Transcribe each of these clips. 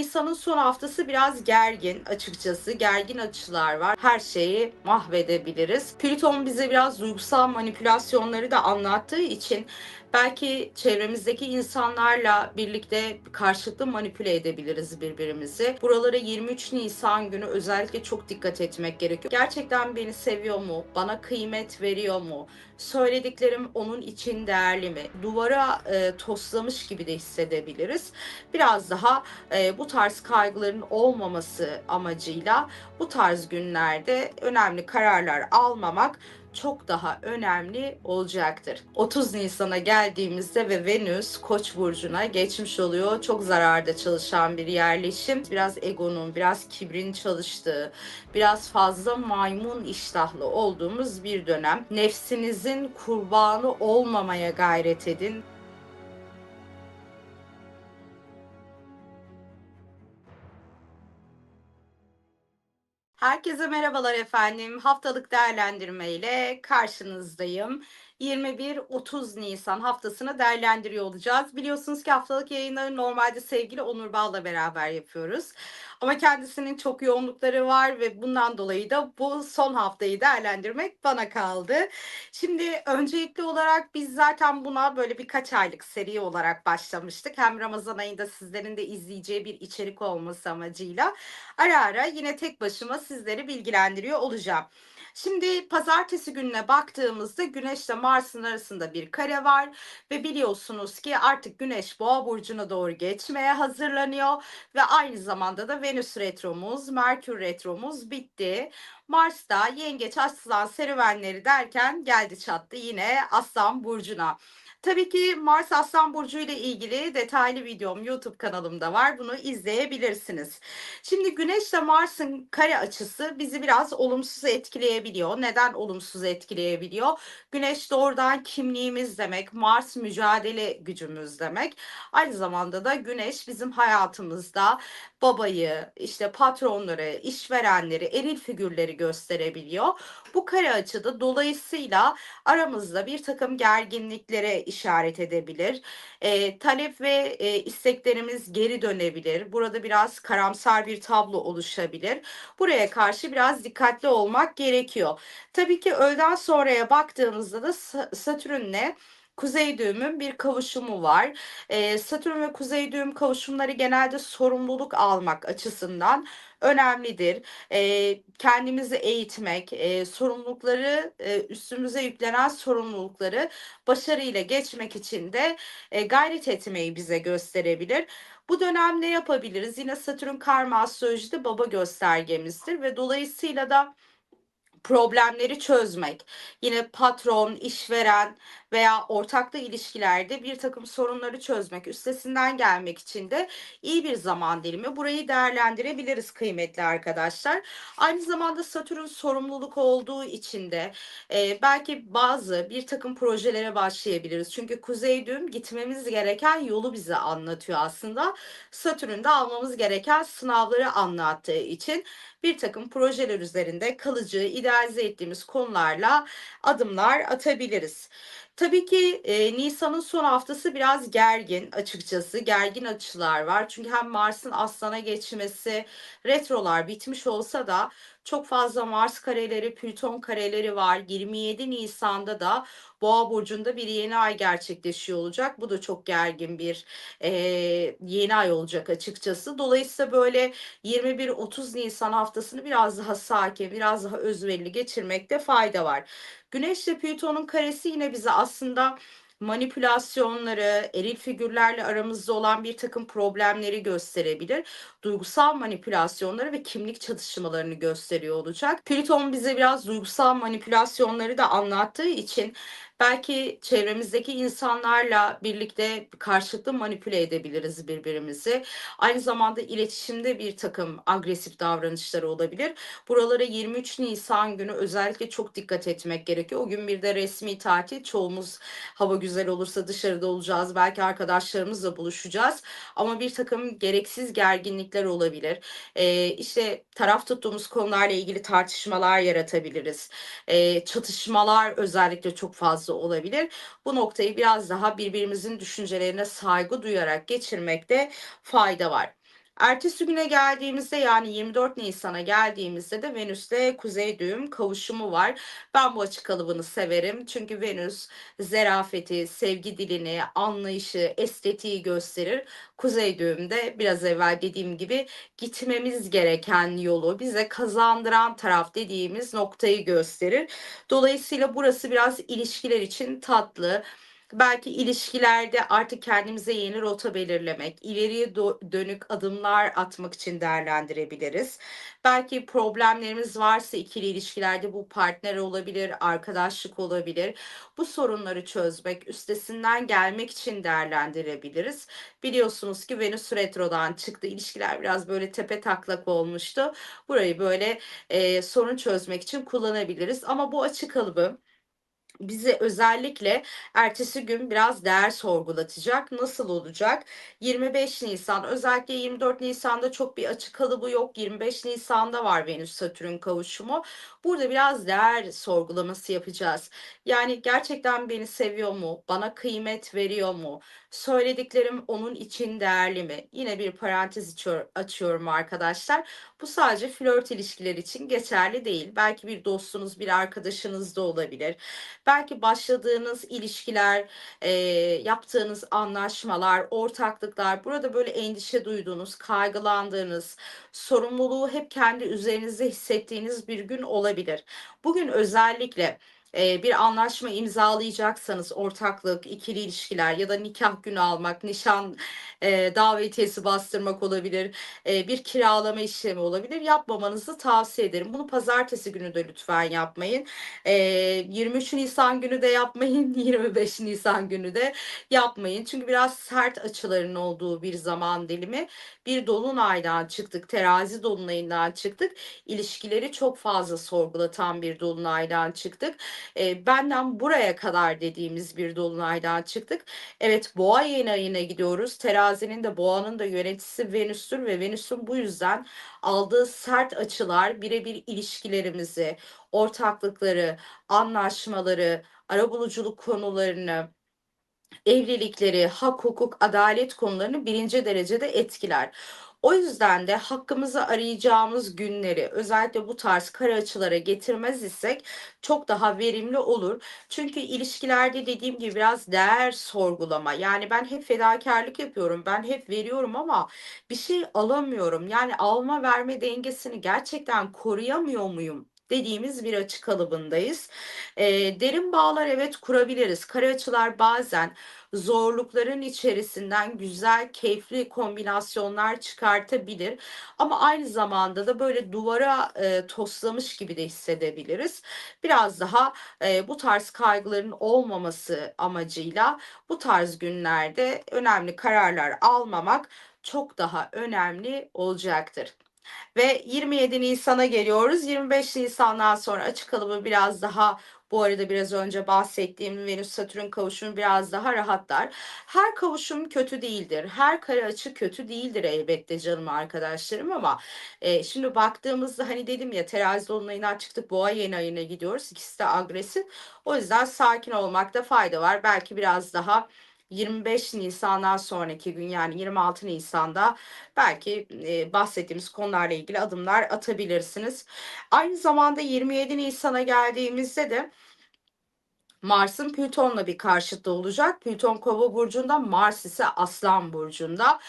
Nisan'ın son haftası biraz gergin açıkçası. Gergin açılar var. Her şeyi mahvedebiliriz. Plüton bize biraz duygusal manipülasyonları da anlattığı için belki çevremizdeki insanlarla birlikte karşılıklı manipüle edebiliriz birbirimizi. Buralara 23 Nisan günü özellikle çok dikkat etmek gerekiyor. Gerçekten beni seviyor mu? Bana kıymet veriyor mu? Söylediklerim onun için değerli mi? Duvara e, toslamış gibi de hissedebiliriz. Biraz daha e, bu tarz kaygıların olmaması amacıyla bu tarz günlerde önemli kararlar almamak çok daha önemli olacaktır. 30 Nisan'a geldiğimizde ve Venüs Koç burcuna geçmiş oluyor. Çok zararda çalışan bir yerleşim. Biraz egonun, biraz kibrin çalıştığı, biraz fazla maymun iştahlı olduğumuz bir dönem. Nefsinizin kurbanı olmamaya gayret edin. Herkese merhabalar efendim. Haftalık değerlendirme ile karşınızdayım. 21-30 Nisan haftasını değerlendiriyor olacağız. Biliyorsunuz ki haftalık yayınları normalde sevgili Onur Bal'la beraber yapıyoruz. Ama kendisinin çok yoğunlukları var ve bundan dolayı da bu son haftayı değerlendirmek bana kaldı. Şimdi öncelikli olarak biz zaten buna böyle birkaç aylık seri olarak başlamıştık. Hem Ramazan ayında sizlerin de izleyeceği bir içerik olması amacıyla ara ara yine tek başıma sizleri bilgilendiriyor olacağım. Şimdi pazartesi gününe baktığımızda Güneş ile Mars'ın arasında bir kare var ve biliyorsunuz ki artık Güneş Boğa burcuna doğru geçmeye hazırlanıyor ve aynı zamanda da Venüs retromuz, Merkür retromuz bitti. Mars da Yengeç Aslan serüvenleri derken geldi çattı yine Aslan burcuna. Tabii ki Mars Aslan Burcu ile ilgili detaylı videom YouTube kanalımda var. Bunu izleyebilirsiniz. Şimdi Güneş ile Mars'ın kare açısı bizi biraz olumsuz etkileyebiliyor. Neden olumsuz etkileyebiliyor? Güneş doğrudan kimliğimiz demek, Mars mücadele gücümüz demek. Aynı zamanda da Güneş bizim hayatımızda babayı, işte patronları, işverenleri, eril figürleri gösterebiliyor. Bu kare açıda dolayısıyla aramızda bir takım gerginliklere işaret edebilir. E, talep ve e, isteklerimiz geri dönebilir. Burada biraz karamsar bir tablo oluşabilir. Buraya karşı biraz dikkatli olmak gerekiyor. Tabii ki öğleden sonraya baktığımızda da Satürn'le kuzey düğümün bir kavuşumu var. E, Satürn ve kuzey düğüm kavuşumları genelde sorumluluk almak açısından önemlidir. E, kendimizi eğitmek, e, sorumlulukları e, üstümüze yüklenen sorumlulukları başarıyla geçmek için de e, gayret etmeyi bize gösterebilir. Bu dönem ne yapabiliriz? Yine Satürn karma astrolojide baba göstergemizdir ve dolayısıyla da problemleri çözmek, yine patron, işveren veya ortaklı ilişkilerde bir takım sorunları çözmek, üstesinden gelmek için de iyi bir zaman dilimi. Burayı değerlendirebiliriz kıymetli arkadaşlar. Aynı zamanda Satürn sorumluluk olduğu için de e, belki bazı bir takım projelere başlayabiliriz. Çünkü Kuzey Düğüm gitmemiz gereken yolu bize anlatıyor aslında. Satürn de almamız gereken sınavları anlattığı için bir takım projeler üzerinde kalıcı, idealize ettiğimiz konularla adımlar atabiliriz. Tabii ki e, Nisan'ın son haftası biraz gergin açıkçası. Gergin açılar var. Çünkü hem Mars'ın Aslan'a geçmesi, retrolar bitmiş olsa da çok fazla Mars kareleri, Plüton kareleri var. 27 Nisan'da da Boğa burcunda bir yeni ay gerçekleşiyor olacak. Bu da çok gergin bir e, yeni ay olacak açıkçası. Dolayısıyla böyle 21-30 Nisan haftasını biraz daha sakin, biraz daha özverili geçirmekte fayda var. Güneş ile Plüton'un karesi yine bize aslında manipülasyonları, eril figürlerle aramızda olan bir takım problemleri gösterebilir. Duygusal manipülasyonları ve kimlik çatışmalarını gösteriyor olacak. Plüton bize biraz duygusal manipülasyonları da anlattığı için belki çevremizdeki insanlarla birlikte karşılıklı manipüle edebiliriz birbirimizi. Aynı zamanda iletişimde bir takım agresif davranışları olabilir. Buralara 23 Nisan günü özellikle çok dikkat etmek gerekiyor. O gün bir de resmi tatil. Çoğumuz hava güzel olursa dışarıda olacağız. Belki arkadaşlarımızla buluşacağız. Ama bir takım gereksiz gerginlikler olabilir. Ee, işte taraf tuttuğumuz konularla ilgili tartışmalar yaratabiliriz. Ee, çatışmalar özellikle çok fazla fazla olabilir. Bu noktayı biraz daha birbirimizin düşüncelerine saygı duyarak geçirmekte fayda var. Ertesi güne geldiğimizde yani 24 Nisan'a geldiğimizde de Venüs'le Kuzey düğüm kavuşumu var. Ben bu açı kalıbını severim. Çünkü Venüs zerafeti, sevgi dilini, anlayışı, estetiği gösterir. Kuzey düğüm de biraz evvel dediğim gibi gitmemiz gereken yolu bize kazandıran taraf dediğimiz noktayı gösterir. Dolayısıyla burası biraz ilişkiler için tatlı. Belki ilişkilerde artık kendimize yeni rota belirlemek, ileriye dönük adımlar atmak için değerlendirebiliriz. Belki problemlerimiz varsa ikili ilişkilerde bu partner olabilir, arkadaşlık olabilir. Bu sorunları çözmek, üstesinden gelmek için değerlendirebiliriz. Biliyorsunuz ki Venüs retrodan çıktı. İlişkiler biraz böyle tepe taklak olmuştu. Burayı böyle e, sorun çözmek için kullanabiliriz. Ama bu açık kalıbı bize özellikle ertesi gün biraz değer sorgulatacak. Nasıl olacak? 25 Nisan özellikle 24 Nisan'da çok bir açık kalıbı yok. 25 Nisan'da var Venüs Satürn kavuşumu. Burada biraz değer sorgulaması yapacağız. Yani gerçekten beni seviyor mu? Bana kıymet veriyor mu? Söylediklerim onun için değerli mi? Yine bir parantez açıyorum arkadaşlar. Bu sadece flört ilişkiler için geçerli değil. Belki bir dostunuz, bir arkadaşınız da olabilir. Belki başladığınız ilişkiler, e, yaptığınız anlaşmalar, ortaklıklar, burada böyle endişe duyduğunuz, kaygılandığınız, sorumluluğu hep kendi üzerinizde hissettiğiniz bir gün olabilir. Bugün özellikle bir anlaşma imzalayacaksanız ortaklık, ikili ilişkiler ya da nikah günü almak, nişan e, davetiyesi bastırmak olabilir, e, bir kiralama işlemi olabilir. Yapmamanızı tavsiye ederim. Bunu pazartesi günü de lütfen yapmayın. E, 23 Nisan günü de yapmayın, 25 Nisan günü de yapmayın. Çünkü biraz sert açıların olduğu bir zaman dilimi. Bir dolunaydan çıktık, terazi dolunayından çıktık. İlişkileri çok fazla sorgulatan bir dolunaydan çıktık e, benden buraya kadar dediğimiz bir dolunaydan çıktık. Evet boğa yeni ayına gidiyoruz. Terazinin de boğanın da yöneticisi Venüs'tür ve Venüs'ün bu yüzden aldığı sert açılar birebir ilişkilerimizi, ortaklıkları, anlaşmaları, arabuluculuk konularını, evlilikleri, hak, hukuk, adalet konularını birinci derecede etkiler. O yüzden de hakkımızı arayacağımız günleri özellikle bu tarz kara açılara getirmez isek çok daha verimli olur. Çünkü ilişkilerde dediğim gibi biraz değer sorgulama. Yani ben hep fedakarlık yapıyorum. Ben hep veriyorum ama bir şey alamıyorum. Yani alma verme dengesini gerçekten koruyamıyor muyum? Dediğimiz bir açı kalıbındayız. E, derin bağlar evet kurabiliriz. Kare açılar bazen zorlukların içerisinden güzel, keyifli kombinasyonlar çıkartabilir. Ama aynı zamanda da böyle duvara e, toslamış gibi de hissedebiliriz. Biraz daha e, bu tarz kaygıların olmaması amacıyla bu tarz günlerde önemli kararlar almamak çok daha önemli olacaktır. Ve 27 Nisan'a geliyoruz. 25 Nisan'dan sonra açık kalıbı biraz daha bu arada biraz önce bahsettiğim Venüs-Satürn kavuşumu biraz daha rahatlar. Her kavuşum kötü değildir. Her kare açı kötü değildir elbette canım arkadaşlarım ama e, şimdi baktığımızda hani dedim ya terazi dolunayından çıktık boğa yeni ayına gidiyoruz. İkisi de agresif. O yüzden sakin olmakta fayda var. Belki biraz daha 25 Nisan'dan sonraki gün yani 26 Nisan'da belki e, bahsettiğimiz konularla ilgili adımlar atabilirsiniz. Aynı zamanda 27 Nisan'a geldiğimizde de Mars'ın Plüton'la bir karşıtı olacak. Plüton Kova burcunda, Mars ise Aslan burcunda.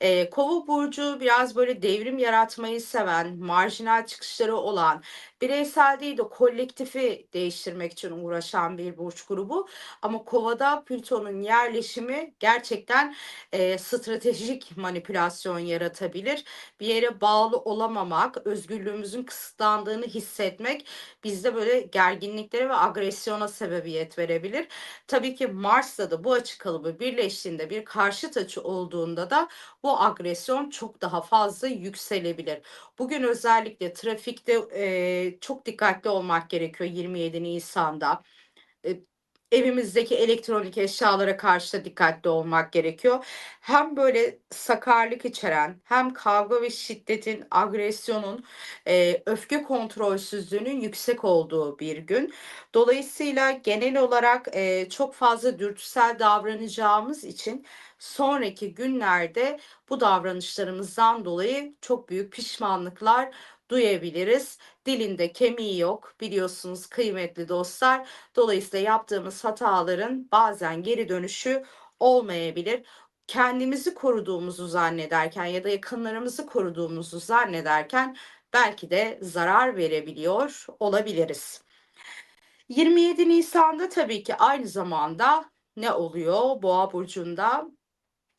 Ee, Kova burcu biraz böyle devrim yaratmayı seven, marjinal çıkışları olan, bireysel değil de kolektifi değiştirmek için uğraşan bir burç grubu. Ama Kova'da Plüton'un yerleşimi gerçekten e, stratejik manipülasyon yaratabilir. Bir yere bağlı olamamak, özgürlüğümüzün kısıtlandığını hissetmek bizde böyle gerginliklere ve agresyona sebebiyet verebilir. Tabii ki Mars'ta da bu açı kalıbı birleştiğinde bir karşıt açı olduğunda da bu agresyon çok daha fazla yükselebilir. Bugün özellikle trafikte e, çok dikkatli olmak gerekiyor 27 Nisan'da. E, evimizdeki elektronik eşyalara karşı da dikkatli olmak gerekiyor. Hem böyle sakarlık içeren hem kavga ve şiddetin, agresyonun, eee, öfke kontrolsüzlüğünün yüksek olduğu bir gün. Dolayısıyla genel olarak, eee, çok fazla dürtüsel davranacağımız için sonraki günlerde bu davranışlarımızdan dolayı çok büyük pişmanlıklar duyabiliriz. Dilinde kemiği yok biliyorsunuz kıymetli dostlar. Dolayısıyla yaptığımız hataların bazen geri dönüşü olmayabilir. Kendimizi koruduğumuzu zannederken ya da yakınlarımızı koruduğumuzu zannederken belki de zarar verebiliyor olabiliriz. 27 Nisan'da tabii ki aynı zamanda ne oluyor Boğa burcunda?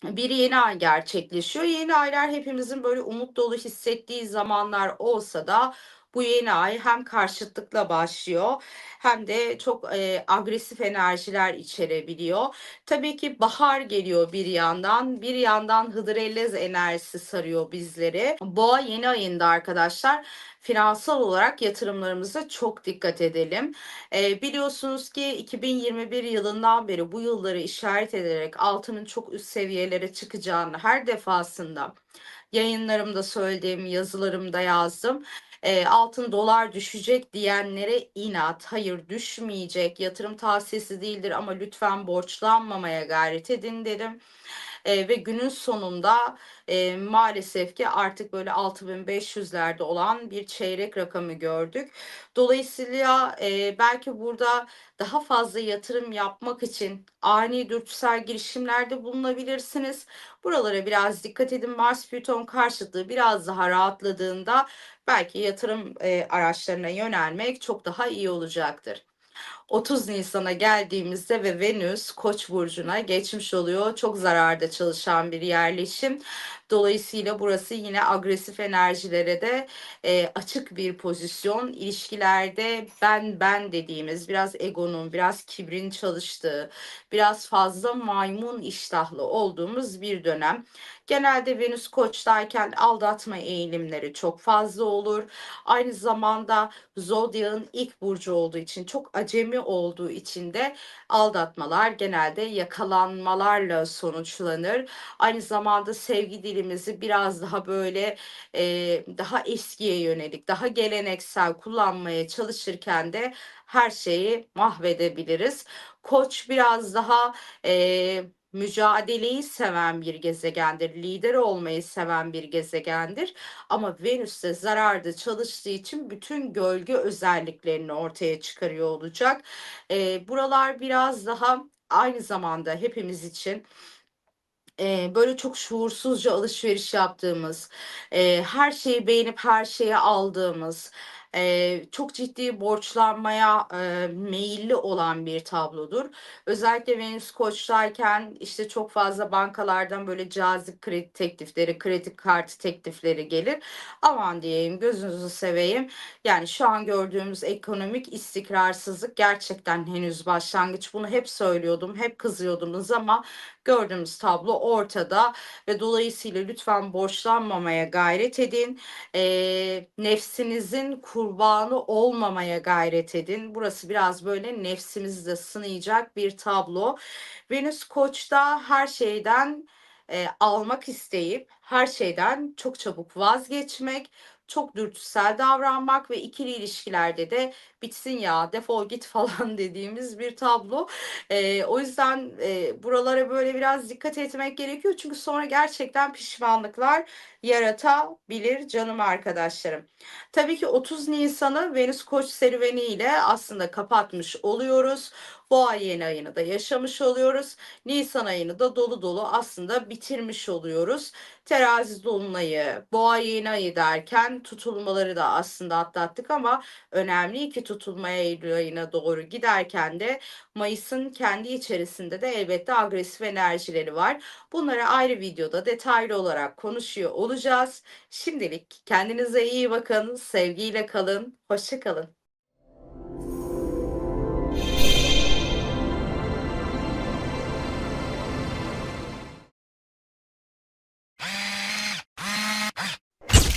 Bir yeni ay gerçekleşiyor. Yeni aylar hepimizin böyle umut dolu hissettiği zamanlar olsa da bu yeni ay hem karşıtlıkla başlıyor hem de çok e, agresif enerjiler içerebiliyor. Tabii ki bahar geliyor bir yandan, bir yandan Hıdrellez enerjisi sarıyor bizleri. Boğa yeni ayında arkadaşlar finansal olarak yatırımlarımıza çok dikkat edelim. E, biliyorsunuz ki 2021 yılından beri bu yılları işaret ederek altının çok üst seviyelere çıkacağını her defasında yayınlarımda söylediğim, yazılarımda yazdım. E, altın dolar düşecek diyenlere inat, hayır düşmeyecek, yatırım tavsiyesi değildir ama lütfen borçlanmamaya gayret edin dedim. E, ve günün sonunda e, maalesef ki artık böyle 6500'lerde olan bir çeyrek rakamı gördük. Dolayısıyla e, belki burada daha fazla yatırım yapmak için ani dürtüsel girişimlerde bulunabilirsiniz. Buralara biraz dikkat edin. Mars Plüton karşıtlığı biraz daha rahatladığında belki yatırım e, araçlarına yönelmek çok daha iyi olacaktır. 30 Nisan'a geldiğimizde ve Venüs Koç burcuna geçmiş oluyor. Çok zararda çalışan bir yerleşim. Dolayısıyla burası yine agresif enerjilere de e, açık bir pozisyon. İlişkilerde ben ben dediğimiz biraz egonun, biraz kibrin çalıştığı, biraz fazla maymun iştahlı olduğumuz bir dönem. Genelde Venüs Koç'tayken aldatma eğilimleri çok fazla olur. Aynı zamanda Zodyak'ın ilk burcu olduğu için çok acemi olduğu için de aldatmalar genelde yakalanmalarla sonuçlanır. Aynı zamanda sevgi dilimizi biraz daha böyle e, daha eskiye yönelik, daha geleneksel kullanmaya çalışırken de her şeyi mahvedebiliriz. Koç biraz daha e, mücadeleyi seven bir gezegendir. Lider olmayı seven bir gezegendir. Ama Venüs de zararda çalıştığı için bütün gölge özelliklerini ortaya çıkarıyor olacak. E, buralar biraz daha aynı zamanda hepimiz için Eee, böyle çok şuursuzca alışveriş yaptığımız, eee, her şeyi beğenip her şeyi aldığımız, eee, çok ciddi borçlanmaya, eee, meyilli olan bir tablodur. Özellikle Venüs Koç'tayken işte çok fazla bankalardan böyle cazip kredi teklifleri, kredi kartı teklifleri gelir. Aman diyeyim, gözünüzü seveyim. Yani şu an gördüğümüz ekonomik istikrarsızlık gerçekten henüz başlangıç. Bunu hep söylüyordum, hep kızıyordunuz ama gördüğümüz tablo ortada ve dolayısıyla lütfen borçlanmamaya gayret edin. E, nefsinizin kurbanı olmamaya gayret edin. Burası biraz böyle nefsimizi de sınayacak bir tablo. Venüs Koç'ta her şeyden e, almak isteyip her şeyden çok çabuk vazgeçmek, çok dürtüsel davranmak ve ikili ilişkilerde de bitsin ya defol git falan dediğimiz bir tablo. E, o yüzden e, buralara böyle biraz dikkat etmek gerekiyor. Çünkü sonra gerçekten pişmanlıklar yaratabilir canım arkadaşlarım. Tabii ki 30 Nisan'ı Venüs Koç serüveni ile aslında kapatmış oluyoruz. Boğa yeni ayını da yaşamış oluyoruz. Nisan ayını da dolu dolu aslında bitirmiş oluyoruz. Terazi dolunayı, boğa yeni ayı derken tutulmaları da aslında atlattık ama önemli ki tutulmaya ayına doğru giderken de Mayıs'ın kendi içerisinde de elbette agresif enerjileri var. Bunları ayrı videoda detaylı olarak konuşuyor olacağız. Şimdilik kendinize iyi bakın, sevgiyle kalın, hoşça kalın.